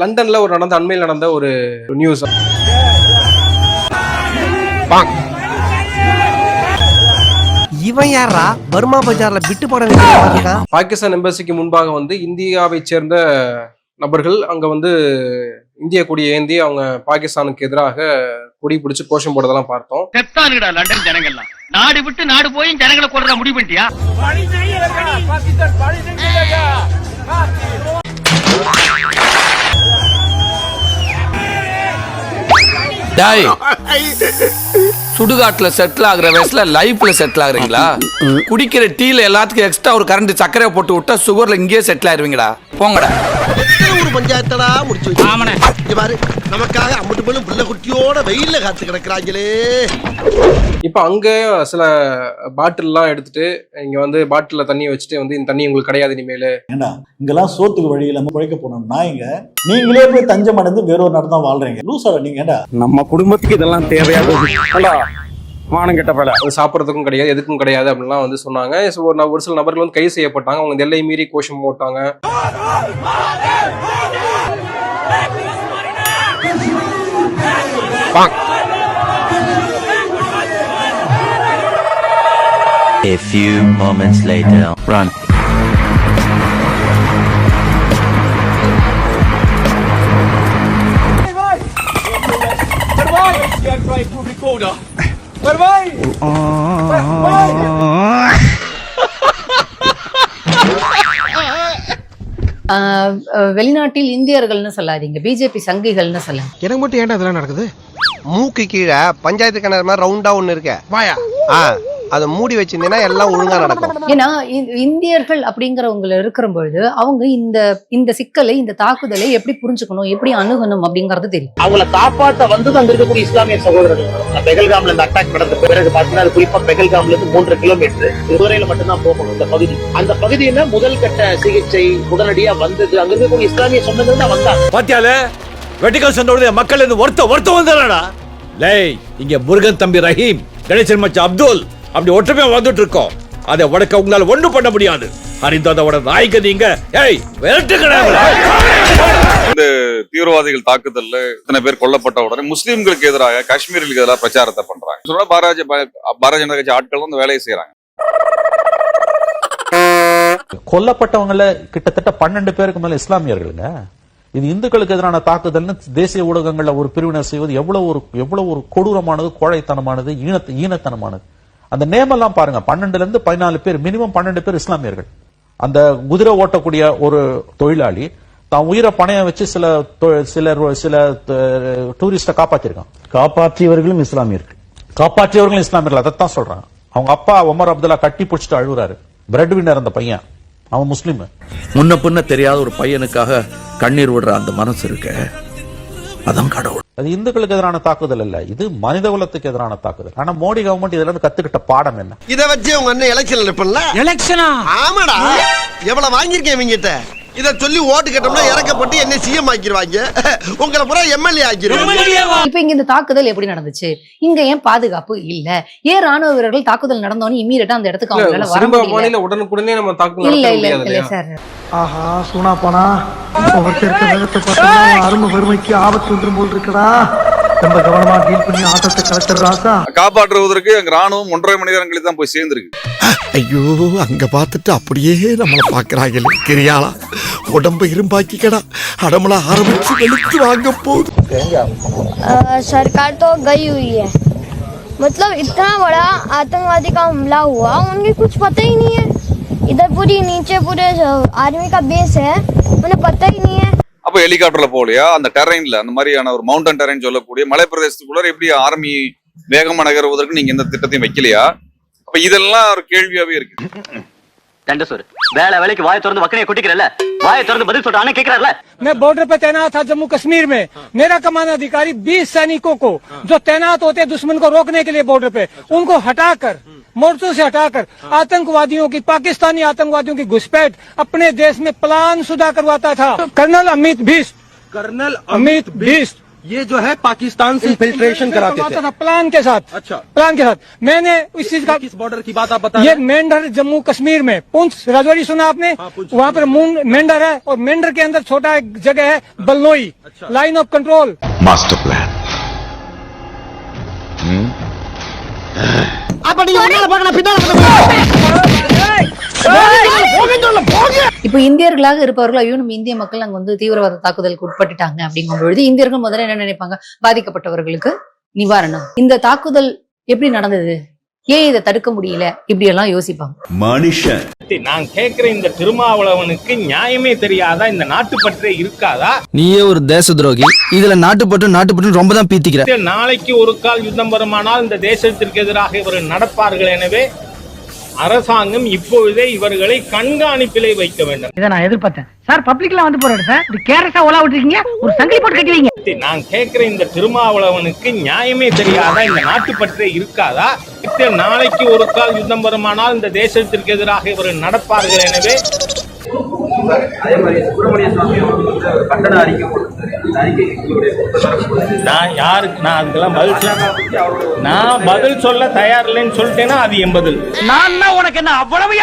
லண்டன்ல ஒரு நடந்த அண்மையில் நடந்த ஒரு நியூஸ் இவன் யாரா பர்மா பஜார்ல பிட்டு போட வேண்டிய பாகிஸ்தான் எம்பசிக்கு முன்பாக வந்து இந்தியாவை சேர்ந்த நபர்கள் அங்க வந்து இந்திய கொடியை ஏந்தி அவங்க பாகிஸ்தானுக்கு எதிராக கொடி பிடிச்சு கோஷம் போடுறதெல்லாம் பார்த்தோம். செத்தானுடா லண்டன் ஜனங்கள்லாம். நாடு விட்டு நாடு போய் ஜனங்களை கொள்றதா முடிவு பண்ணிட்டியா? டாய் சுடுகாட்டுல செட்டில் ஆகுற வயசுல லைஃப்ல செட்டில் ஆகுறீங்களா? குடிக்கிற டீல எல்லாத்துக்கும் எக்ஸ்ட்ரா ஒரு கரண்ட் சர்க்கரை போட்டு விட்டா சுகர்ல இங்கேயே செட்டில் ஆயிருவீங்கடா. போங்கடா. ஒரு பஞ்சாயத்தடா முடிச்சு வச்சு. இங்க பாரு நமக்காக அம்மட்டு போலும் புள்ள குட்டியோட வெயில்ல காத்து கிடக்குறாங்களே. இப்போ அங்க சில பாட்டில்லாம் எடுத்துட்டு இங்க வந்து பாட்டில்ல தண்ணி வச்சுட்டு வந்து இந்த தண்ணி உங்களுக்கு கிடையாது இனிமேல். ஏண்டா இங்கெல்லாம் சோத்துக்கு வழி இல்லாம குழைக்க போனோம் நாய்ங்க நீங்களே போய் தஞ்சம் அடைந்து வேறொரு நாடு தான் வாழ்றீங்க. லூசாடா நீங்க ஏண்டா? நம்ம குடும்பத்துக்கு இதெல்லாம் தேவையா மானம் கெட்ட பல அது சாப்பிட்றதுக்கும் கிடையாது எதுக்கும் கிடையாது அப்படின்லாம் வந்து சொன்னாங்க So, ஒரு ந- ஒரு சில நபர்கள் வந்து கைது செய்யப்பட்டாங்க அவங்க எல்லை மீறி கோஷம் போட்டாங்க A few moments later. Run. ஆஹ் வெளிநாட்டில் இந்தியர்கள்னு சொல்லாதீங்க. பிஜேபி சங்கிகள்னு சொல்லாங்க. எனக்கு மட்டும் ஏன்டா இதெல்லாம் நடக்குது? மூக்கு கீழே பஞ்சாயத்து கிணறு மாதிரி ரவுண்டா ஒண்ணு இருக்க. வாயா? ஆ. அதை மூடி வச்சிருந்தீங்கன்னா எல்லாம் ஒழுங்கா நடக்கும். ஏன்னா இந்தியர்கள் அப்படிங்கிறவங்க இருக்கிற பொழுது அவங்க இந்த இந்த சிக்கலை இந்த தாக்குதலை எப்படி புரிஞ்சுக்கணும் எப்படி அணுகணும் அப்படிங்கறது தெரியும். அவங்கள காப்பாத்த வந்தது அங்க இருக்கக்கூடிய இஸ்லாமிய சகோதரர்கள். பெகல்காம்ல இந்த அட்டாக் நடந்த பிறகு பாத்தீங்கன்னா குறிப்பா பெகல்காம்ல இருந்து மூன்று கிலோமீட்டர் இதுவரையில மட்டும்தான் போகணும் இந்த பகுதி. அந்த பகுதியில முதல் கட்ட சிகிச்சை உடனடியா வந்தது. அங்க இருக்கக்கூடிய இஸ்லாமிய சொந்தங்கள் தான் வந்தாங்க. பாத்தியால வெட்டிக்கல் சொன்னோட மக்கள் இருந்து ஒருத்த ஒருத்த வந்தாடா லேய் இங்க முருகன் தம்பி ரஹீம் கணேசன் மச்சான் அப்துல். அப்படி ஒற்றுமையா வந்துட்டு இருக்கோம் அதை உடக்க உங்களால ஒண்ணும் பண்ண முடியாது. அறிந்ததோட நாய்க்கு நீங்க ஏய் விரட்டுக்கடா தீவிரவாதிகள் தாக்குதல்ல இத்தனை பேர் கொல்லப்பட்ட உடனே முஸ்லிம்களுக்கு எதிராக காஷ்மீர்களுக்கு எதிராக பிரச்சாரத்தை பண்றாங்க. சொல்ல பாரதிய பாரதிய ஜனதா கட்சி ஆட்கள் வந்து வேலையை செய்யறாங்க கொல்லப்பட்டவங்கள கிட்டத்தட்ட பன்னெண்டு பேருக்கு மேல இஸ்லாமியர்களுங்க. இது இந்துக்களுக்கு எதிரான தாக்குதல்னு தேசிய ஊடகங்கள்ல ஒரு பிரிவினர் செய்வது எவ்வளவு ஒரு எவ்வளவு ஒரு கொடூரமானது கோழைத்தனமானது ஈனத் ஈனத்தனமானது. அந்த நேம் எல்லாம் பாருங்க பன்னெண்டுல இருந்து பதினாலு பேர் மினிமம் பன்னெண்டு பேர் இஸ்லாமியர்கள். அந்த குதிரை ஓட்டக்கூடிய ஒரு தொழிலாளி தான் உயிரை பணையம் வச்சு சில தொ- சிலர் சில டூரிஸ்ட காப்பாத்திருக்கான். காப்பாற்றியவர்களும் இஸ்லாமியர்கள். காப்பாற்றியவர்களும் இஸ்லாமியர்கள் அதைத்தான் சொல்றாங்க அவங்க அப்பா உமர் அப்துல்லா கட்டி பிடிச்சிட்டு அழுகுறாரு. பிரெட் வின்னர் அந்த பையன். அவன் முஸ்லீம். முன்ன பின்ன தெரியாத ஒரு பையனுக்காக கண்ணீர் விடுற அந்த மனசு இருக்க. அதான் கடவுள். அது இந்துக்களுக்கு எதிரான தாக்குதல் இல்ல இது மனித குலத்துக்கு எதிரான தாக்குதல். ஆனா மோடி கவர்மெண்ட் இதுல இருந்து கத்துக்கிட்ட பாடம் என்ன? இத வச்சு உங்க அண்ணன் எலெக்ஷன் நிற்பல எலெக்ஷனா ஆமாடா. எவ்வளவு வாங்கியிருக்கேன் இவங்கிட்ட? இத சொல்லி ஓட்டு கேட்டோம்னா இறக்கப்பட்டு என்ன சிஎம் ஆக்கிடுவாங்க உங்களை பூரா எம்எல்ஏ ஆக்கிடுவாங்க இப்ப இங்க இந்த தாக்குதல் எப்படி நடந்துச்சு? இங்க ஏன் பாதுகாப்பு இல்ல? ஏன் ராணுவ வீரர்கள் தாக்குதல் நடந்தோன்னு இம்மீடியட்டா அந்த இடத்துக்கு அவங்களால வர முடியல? உடனுக்குடனே நம்ம தாக்குதல் இல்ல இல்ல இல்ல இல்லையா? சார். ஆஹா சூனா போனா? ஒருத்தர் வேகத்தை பார்த்தா அருமை வறுமைக்கு ஆபத்து வந்துரும் போல் இருக்கடா. ரொம்ப கவனமா டீல் பண்ணி ஆட்டத்தை கலத்துற ராசா. காப்பாற்றுவதற்கு அங்க ராணுவம் ஒன்றரை மணி நேரம் கழித்து தான் போய் சேர்ந்திருக்கு. ஐயோ அங்க பார்த்துட்டு அப்படியே நம்மள பாக்குறாங்க கிரியாளா உடம்ப இரும்பாக்கிக்கடா அடமல ஆரம்பிச்சு வெளுத்து வாங்க போகுது सरकार तो गई हुई है मतलब इतना बड़ा आतंकवादी का हमला हुआ उनके कुछ पता ही नहीं है इधर पूरी नीचे पूरे आर्मी का बेस है उन्हें पता ही नहीं है அப்ப ஹெலிகாப்டர்ல போகலையா அந்த டெரைன்ல அந்த மாதிரியான ஒரு மவுண்டன் டெரைன் சொல்லக்கூடிய மலை பிரதேசத்துக்குள்ள எப்படி ஆர்மி வேகமா நகருவதற்கு நீங்க எந்த திட்டத்தையும் வைக்கலையா அப்ப இதெல்லாம் ஒரு கேள்வியாவே இருக்கு தண்ட சோறு வேலை வேலைக்கு வாயை திறந்து வக்கனையை கொட்டிக்கிறல்ல வாயை திறந்து பதில் சொல்றானே கேக்குறாருல मैं बॉर्डर पे तैनात था जम्मू कश्मीर में मेरा कमान अधिकारी 20 सैनिकों को जो तैनात होते हैं दुश्मन को रोकने के लिए बॉर्डर पे उनको हटाकर मोर्चों से हटाकर आतंकवादियों की पाकिस्तानी आतंकवादियों की घुसपैठ अपने देश में प्लान सुधा करवाता था कर्नल अमित भीष्ट कर्नल अमित भीष्ट ये जो है पाकिस्तान से फिल्ट्रेशन कराते थे। था प्लान के साथ। अच्छा। प्लान के साथ। मैंने इस चीज़ का किस बॉर्डर की बात आप बता ये मेंढर जम्मू कश्मीर में पुंछ राजौरी सुना आपने? हाँ, वहाँ पर मेंढर है और मेंढर के अंदर छोटा एक जगह है बलनोई अच्छा। Line of control master plan आप இப்போ இந்தியர்களாக இருப்பவர்கள்? ஐயோ நம்ம இந்திய மக்கள் அங்க வந்து தீவிரவாத தாக்குதலுக்கு உட்பட்டுட்டாங்க அப்படிங்கும் பொழுது இந்தியர்கள் முதல்ல என்ன நினைப்பாங்க? பாதிக்கப்பட்டவர்களுக்கு நிவாரணம். இந்த தாக்குதல் எப்படி நடந்தது? ஏன் இதை தடுக்க முடியல? இப்படி எல்லாம் யோசிப்பாங்க. மனுஷன். நான் கேட்கிற இந்த திருமாவளவனுக்கு நியாயமே தெரியாதா? இந்த நாட்டுப்பற்றே இருக்காதா? நீயே ஒரு தேச துரோகி இதுல நாட்டுப்பட்டு நாட்டுப்பட்டு ரொம்ப தான் பீத்திக்கிற. நாளைக்கு ஒரு கால் யுத்தம் வருமானால் இந்த தேசத்திற்கு எதிராக இவர்கள் நடப்பார்கள் எனவே அரசாங்கம் இப்பொழுதே இவர்களை கண்காணிப்பிலே வைக்க வேண்டும். இதை நான் எதிர்பார்த்தேன். சார் பப்ளிக்ல வந்து போறாரு சார். இப்படி கேரஸா ஓலா விட்டுருக்கீங்க. ஒரு சங்கிலி போட்டு கட்டி வைங்க நான் கேட்கிற இந்த திருமாவளவனுக்கு நியாயமே தெரியாதா? இந்த நாட்டுப்பற்றே இருக்காதா? நாளைக்கு ஒரு கால் யுத்தம் வருமானால் இந்த தேசத்திற்கு எதிராக இவர்கள் நடப்பார்கள். எனவே நான் யாருக்கு நான் அதுக்கெல்லாம் பதில் சொல்ல- நான் பதில் சொல்ல தயார் இல்லைன்னு சொல்லிட்டேன்னா அது என் பதில் நான் உனக்கு என்ன அவ்வளவு?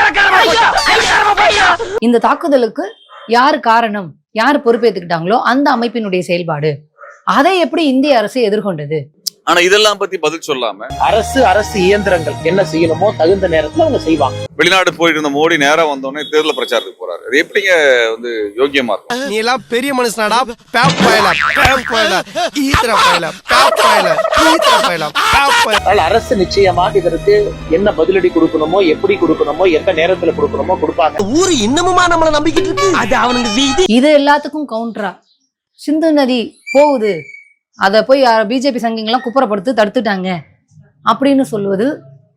இந்த தாக்குதலுக்கு யார் காரணம் யார் பொறுப்பேற்றுக்கிட்டாங்களோ அந்த அமைப்பினுடைய செயல்பாடு. அதை எப்படி இந்திய அரசு எதிர்கொண்டது? ஆனா இதெல்லாம் பத்தி பதில் சொல்லாம அரசு அரசு இயந்திரங்கள் என்ன செய்யணுமோ தகுந்த நேரத்துல அவங்க செய்வாங்க. வெளிநாடு போயிட்டு இருந்த மோடி நேரா வந்தோடனே தேர்தல் பிரச்சாரத்துக்கு போறாரு. அது எப்படிங்க வந்து யோக்கியமா இருக்கும்? நீ எல்லாம் பெரிய மனுஷனாடா பேப் பயல பேப் பயல ஈத்திர பயல பேப் பயல ஈத்திர பயல பேப் பயல அதனால அரசு நிச்சயமா இதற்கு என்ன பதிலடி கொடுக்கணுமோ எப்படி கொடுக்கணுமோ எந்த நேரத்துல கொடுக்கணுமோ கொடுப்பாங்க. ஊரு இன்னமுமா நம்மள நம்பிக்கிட்டு இருக்கு? அது அவனுக்கு வீதி. இது எல்லாத்துக்கும் கவுண்டரா சிந்து நதி போகுது. அதை போய் பிஜேபி சங்கிங்கெல்லாம் குப்புறப்படுத்து தடுத்துட்டாங்க அப்படின்னு சொல்வது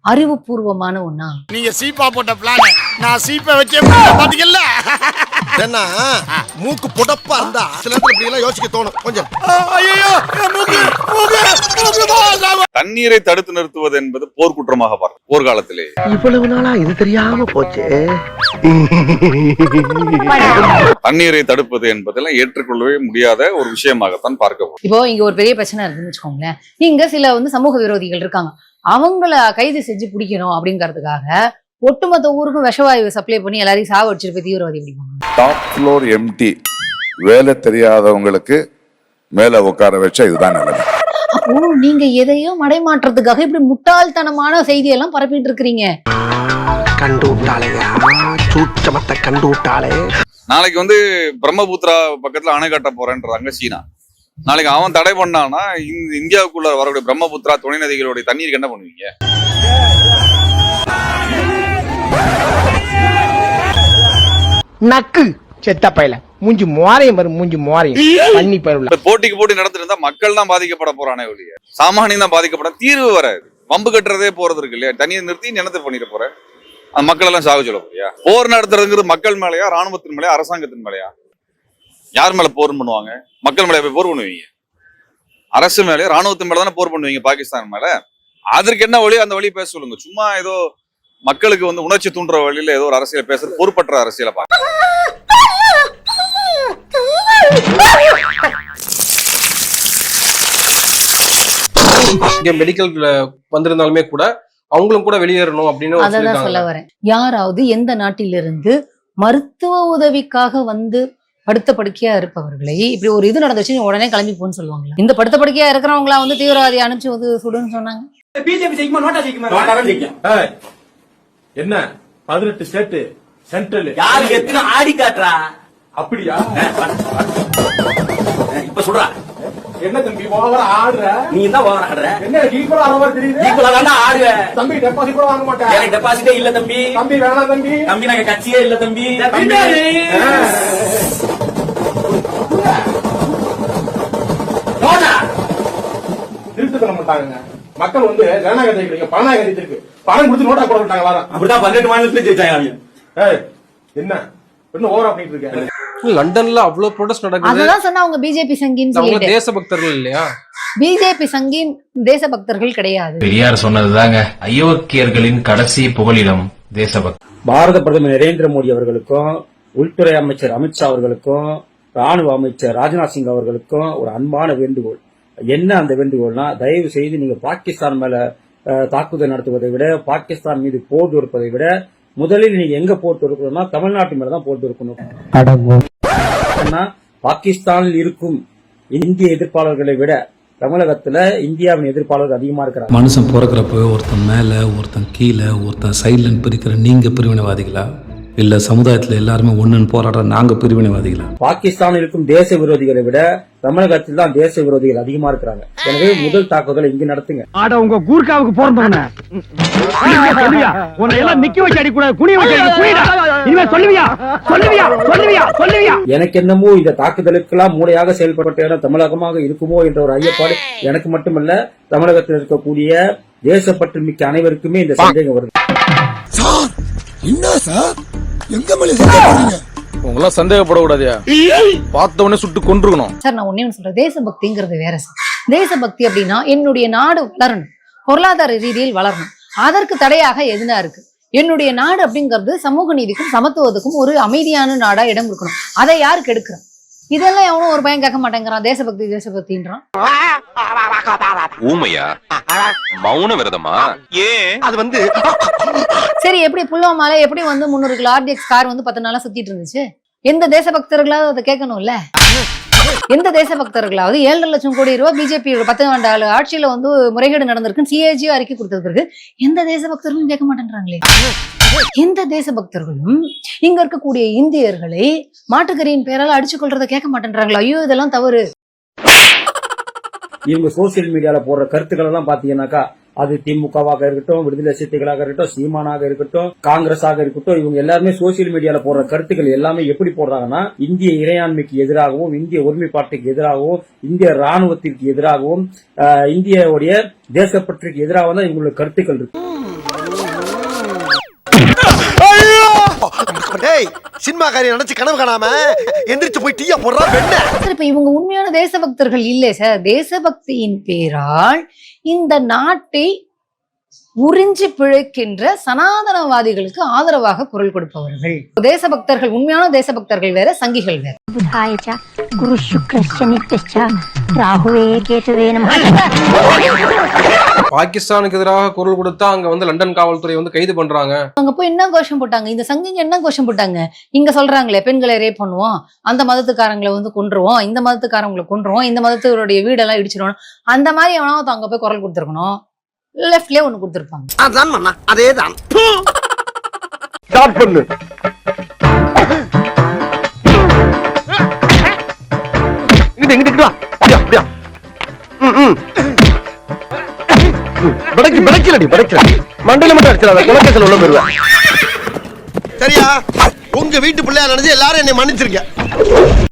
அறிவுபூர்வமான ஒன்னா நீங்க சீப்பா போட்ட பிளான் நான் சீப்பை வச்சே பாத்தீங்கல்ல என்ன மூக்கு புடப்பா இருந்தா சில நேரத்துல இப்படி எல்லாம் யோசிக்க தோணும். கொஞ்சம். ஐயோ மூக்கு மூக்கு மூக்கு தண்ணீரை தடுத்து நிறுத்துவது என்பது போர்க்குற்றமாக பார்க்கும். போர்க்காலத்திலே இவ்வளவு நாளா இது தெரியாம போச்சு. தண்ணீரை தடுப்பது என்பதெல்லாம் ஏற்றுக்கொள்ளவே முடியாத ஒரு விஷயமாகத்தான் பார்க்க இப்போ இங்க ஒரு பெரிய பிரச்சனை இருக்குன்னு வச்சுக்கோங்களேன். இங்க சில வந்து சமூக விரோதிகள் இருக்காங்க. அவங்கள கைது செஞ்சு பிடிக்கணும் அப்படிங்கறதுக்காக ஒட்டுமொத்த ஊருக்கும் விஷவாயு சப்ளை பண்ணி எல்லாரையும் சாவடிச்சிட்டு போய் தீவிரவாதி பிடிப்பாங்க. டாப் ஃப்ளோர் எம்டி வேலை தெரியாதவங்களுக்கு மேல உட்கார வச்சா இதுதான் நிலைமை. அப்போ நீங்க எதையோ மடைமாற்றத்துக்காக இப்படி முட்டாள்தனமான செய்தியெல்லாம் பரப்பிட்டு இருக்கிறீங்க. கண்டு விட்டாளையா சூச்சமத்தை கண்டு விட்டாளே நாளைக்கு வந்து பிரம்மபுத்திரா பக்கத்துல அணை கட்ட போறேன்றாங்க சீனா. நாளைக்கு அவன் தடை பண்ணானா இந்த இந்தியாவுக்குள்ள வரக்கூடிய பிரம்மபுத்திரா துணை நதிகளுடைய தண்ணீருக்கு என்ன பண்ணுவீங்க? நக்கு. செத்த பையல. மூஞ்சி மோரையும் பாரு மூஞ்சி மோரையும். பண்ணி இப்ப போட்டிக்கு போட்டி நடந்துட்டு இருந்தா மக்கள் தான் பாதிக்கப்பட போறானே ஒழிய. சாமானியம் தான் பாதிக்கப்பட தீர்வு வராது வம்பு கட்டுறதே போறது இருக்கு இல்லையா? தனியை நிறுத்தி நீ என்னத்தை பண்ணிட்டு போற? அந்த மக்கள் எல்லாம் சாக சொல்ல போறியா? போர் நடத்துறதுங்கிறது மக்கள் மேலயா ராணுவத்தின் மேலயா அரசாங்கத்தின் மேலயா? யார் மேல போர் பண்ணுவாங்க? மக்கள் மேல போய் போர் பண்ணுவீங்க? அரசு மேலயா ராணுவத்தின் மேல தானே போர் பண்ணுவீங்க பாகிஸ்தான் மேல? அதற்கு என்ன வழி? அந்த வழி பேச சொல்லுங்க. சும்மா ஏதோ மக்களுக்கு வந்து உணர்ச்சி தூண்டுற வழியில ஏதோ ஒரு அரசியல் பேசுறது பொறுப்பற்ற அரசியலை பார்க்க இங்க மெடிக்கல் வந்திருந்தாலுமே கூட அவங்களும் கூட வெளியேறணும் அப்படின்னு அதை தான் சொல்ல வரேன். யாராவது எந்த நாட்டிலிருந்து மருத்துவ உதவிக்காக வந்து படுத்த படுக்கையா இருப்பவர்களை இப்படி ஒரு இது நடந்துச்சு உடனே கிளம்பி போன்னு சொல்லுவாங்களா? இந்த படுத்த படுக்கையா இருக்கிறவங்களா வந்து தீவிரவாதி அனுப்பிச்சு வந்து சுடுன்னு சொன்னாங்க? என்ன? பதினெட்டு ஸ்டேட் சென்ட்ரல் யாரு எத்தனை ஆடி காட்டுறா? அப்படியா? இப்ப சொல்றா. என்ன தம்பி ஓவர ஆடுற? நீ தான் ஆடுற? என்ன ஈக்குவல் மாதிரி தெரியுது? ஈக்குவலா ஆடுவ. தம்பி டெபாசிட் கூட வாங்க மாட்டேன். எனக்கு டெபாசிட்டே இல்ல தம்பி. தம்பி வேணாம் தம்பி. தம்பி நாங்க கட்சியே இல்ல தம்பி. திருட்டு தர மாட்டாங்க மக்கள் வந்து ஜனநாயகம் கிடைக்கிறீங்க பணநாயகம் கிடைச்சிருக்கு பணம் கொடுத்து நோட்டா போட எல்லாரும் அப்படிதான் பன்னெண்டு மாநிலத்துல ஜெயிச்சாங்க என்ன? என்ன ஓவரா பண்ணிட்டு இருக்க? லண்டன்ல அவ்வளவு ப்ரொடெஸ்ட் நடக்குது. அததான் சொன்னா அவங்க பிஜேபி சங்கின்னு அவங்க தேசபக்தர்கள் இல்லையா? பிஜேபி சங்கின் தேசபக்தர்கள் கிடையாது. பெரியார் சொன்னதுதாங்க அயோக்கியர்களின் கடைசி புகலிடம் தேசபக்தி பாரத பிரதமர் நரேந்திர மோடி அவர்களுக்கும் உள்துறை அமைச்சர் அமித்ஷா அவர்களுக்கும் ராணுவ அமைச்சர் ராஜ்நாத் சிங் அவர்களுக்கும் ஒரு அன்பான வேண்டுகோள். என்ன அந்த வேண்டுகோள்னா தயவு செய்து நீங்க பாகிஸ்தான் மேல தாக்குதல் நடத்துவதை விட பாகிஸ்தான் மீது போர் தொடுப்பதை விட முதலில் நீங்க எங்க போர் தொடுக்கணும்னா தமிழ்நாட்டு மேல தான் போர் தொடுக்கணும். பாகிஸ்தானில் இருக்கும் இந்திய எதிர்ப்பாளர்களை விட தமிழகத்துல இந்தியாவின் எதிர்ப்பாளர்கள் அதிகமா இருக்கிறாங்க. மனுஷன் பிறக்கிறப்ப ஒருத்தன் மேலே ஒருத்தன் கீழே ஒருத்தன் சைட்லன்னு பிரிக்கிற நீங்கள் பிரிவினைவாதிகளா? இல்லை சமுதாயத்தில் எல்லாருமே ஒன்றுன்னு போராடுற நாங்கள் பிரிவினைவாதிகளா? பாகிஸ்தானில் இருக்கும் தேச விரோதிகளை விட தமிழகத்தில் தான் தேச விரோதிகள் அதிகமா இருக்கிறாங்க. எனவே முதல் தாக்குதலை இங்க நடத்துங்க. ஆட உங்க கூர்க்காவுக்கு பிறந்தவன. சொல்லுவியா? உன்னை எல்லாம் நிக்க வச்சு அடி கூட குனிய வச்சு அடி குனிடா. இனிமே சொல்லுவியா? சொல்லுவியா? சொல்லுவியா? சொல்லுவியா? எனக்கு என்னமோ இந்த தாக்குதலுக்கெல்லாம் மூளையாக செயல்பட்ட இடம் தமிழகமாக இருக்குமோ என்ற ஒரு ஐயப்பாடு எனக்கு மட்டுமல்ல தமிழகத்தில் இருக்கக்கூடிய தேசப்பற்று மிக்க அனைவருக்குமே இந்த சந்தேகம் வருது. சார் என்ன சார்? எங்க மேல போறீங்க உங்களாம் சந்தேகப்படக்கூடாதியா? பார்த்த உடனே சுட்டு கொண்டிருக்கணும் சார் நான் ஒண்ணே ஒன்று சொல்றேன். தேசபக்திங்கிறது வேற சார். தேசபக்தி அப்படின்னா என்னுடைய நாடு வளரணும். பொருளாதார ரீதியில் வளரணும். அதற்கு தடையாக எதுனா இருக்கு. என்னுடைய நாடு அப்படிங்கிறது சமூக நீதிக்கும் சமத்துவத்துக்கும் ஒரு அமைதியான நாடா இடம் கொடுக்கணும். அதை யாரு கெடுக்கிறோம் இதெல்லாம் எவனும் ஒரு பையன் கேட்க மாட்டேங்கிறான். தேசபக்தி தேசபக்தின்றான். ஊமையா? மௌன விரதமா? ஏன்? அது வந்து சரி எப்படி புல்வாமால எப்படி வந்து முந்நூறு கிலோ ஆர்டிஎக்ஸ் கார் வந்து பத்து நாளா சுத்திட்டு இருந்துச்சு? எந்த தேசபக்தர்களாவது அதை கேட்கணும்ல? எந்த தேசபக்தர்களாவது ஏழரை லட்சம் கோடி ரூபாய் பிஜேபி பத்து ஆண்டு ஆட்சியில வந்து முறைகேடு நடந்திருக்குன்னு சிஏஜி அறிக்கை கொடுத்தது பிறகு எந்த தேசபக்தர்களும் கேட்க மாட்டேன்றாங்களே? எந்த தேசபக்தர்களும் இங்க இருக்கக்கூடிய இந்தியர்களை மாட்டுக்கறியின் பேரால அடிச்சு கொள்றதை கேட்க மாட்டேன்றாங்களா? ஐயோ இதெல்லாம் தவறு. இவங்க சோசியல் மீடியால போடுற கருத்துக்கள் எல்லாம் பாத்தீங்கன்னாக்கா அது திமுகவாக இருக்கட்டும் விடுதலை சிறுத்தைகளாக இருக்கட்டும் சீமானாக இருக்கட்டும் காங்கிரஸாக இருக்கட்டும் இவங்க எல்லாருமே சோசியல் மீடியால போடுற கருத்துக்கள் எல்லாமே எப்படி போடுறாங்கன்னா இந்திய இறையாண்மைக்கு எதிராகவும் இந்திய ஒருமைப்பாட்டுக்கு எதிராகவும் இந்திய ராணுவத்திற்கு எதிராகவும் இந்தியாவுடைய தேசப்பற்றுக்கு எதிராக தான் இவங்களோட கருத்துக்கள் இருக்கு. டேய் சினிமாக்காரி நினைச்சு கனவு காணாம எந்திரிச்சு போய் டீயா போடுறா வெண்ண. சார் இப்ப இவங்க உண்மையான தேசபக்தர்கள் இல்லை சார். தேசபக்தியின் பேரால் இந்த நாட்டை உறிஞ்சி பிழைக்கின்ற சனாதனவாதிகளுக்கு ஆதரவாக குரல் கொடுப்பவர்கள். தேசபக்தர்கள் உண்மையான தேசபக்தர்கள் வேற சங்கிகள் வேற. ராகுவே பாகிஸ்தானுக்கு எதிராக குரல் கொடுத்தா அங்க வந்து லண்டன் காவல்துறை வந்து கைது பண்றாங்க. அங்க போய் என்ன கோஷம் போட்டாங்க? இந்த சங்கிங்க என்ன கோஷம் போட்டாங்க? இங்க சொல்றாங்களே பெண்களை ரேப் பண்ணுவோம் அந்த மதத்துக்காரங்களை வந்து கொன்றுவோம் இந்த மதத்துக்காரங்களை கொன்றுவோம் இந்த மதத்துடைய வீடெல்லாம் இடிச்சிருவோம். அந்த மாதிரி எவனாவது அங்க போய் குரல் கொடுத்துருக்கணும்? லெஃப்ட்லயே ஒண்ணு கொடுத்துருப்பாங்க. அதான் மண்ணா அதேதான். ஸ்டார்ட் பண்ணு. இங்கிட்டு இங்கிட்டு அப்படியா அப்படியா? ம், படைக்கு படைக்கலடி படைக்கல மண்டையில மட்டும் அடிச்சிடாத குலக்கேசல் உள்ள போயிருவேன். சரியா? உங்க வீட்டு பிள்ளையா நினைச்சு எல்லாரும் என்னை மன்னிச்சிருக்கேன்